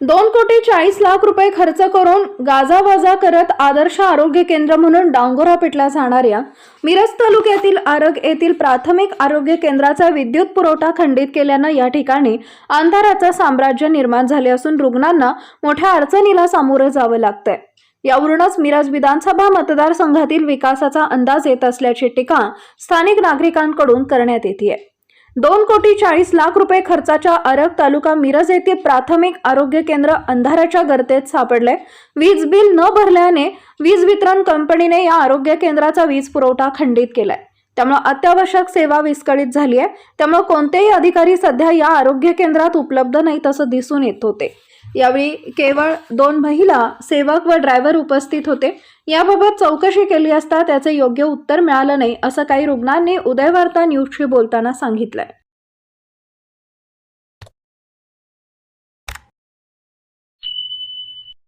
दोन कोटी चाळीस लाख रुपये खर्च करून गाजावाजा करत आदर्श आरोग्य केंद्र म्हणून डांगोरा पेटला जाणाऱ्या मिरज तालुक्यातील आरग येथील प्राथमिक आरोग्य केंद्राचा विद्युत पुरवठा खंडित केल्यानं या ठिकाणी अंधाराचं साम्राज्य निर्माण झाले असून रुग्णांना मोठ्या अडचणीला सामोरं जावं लागतंय. यावरूनच मिरज विधानसभा मतदारसंघातील विकासाचा अंदाज येत असल्याची टीका स्थानिक नागरिकांकडून करण्यात येते दोन कोटी चाळीस लाख रुपये खर्चाच्या अरग तालुका मिरज येथे प्राथमिक आरोग्य केंद्र अंधाराच्या गर्तेत सापडले. वीज बिल न भरल्याने वीज वितरण कंपनीने या आरोग्य केंद्राचा वीज पुरवठा खंडित केलाय. त्यामुळे अत्यावश्यक सेवा विस्कळीत झाली आहे. त्यामुळे कोणतेही अधिकारी सध्या या आरोग्य केंद्रात उपलब्ध नाहीत असं दिसून येत होते. यावेळी केवळ दोन महिला सेवक व ड्रायव्हर उपस्थित होते. याबाबत चौकशी केली असता त्याचे योग्य उत्तर मिळालं नाही असं काही रुग्णांनी उदयवार्ता न्यूजशी बोलताना सांगितलंय.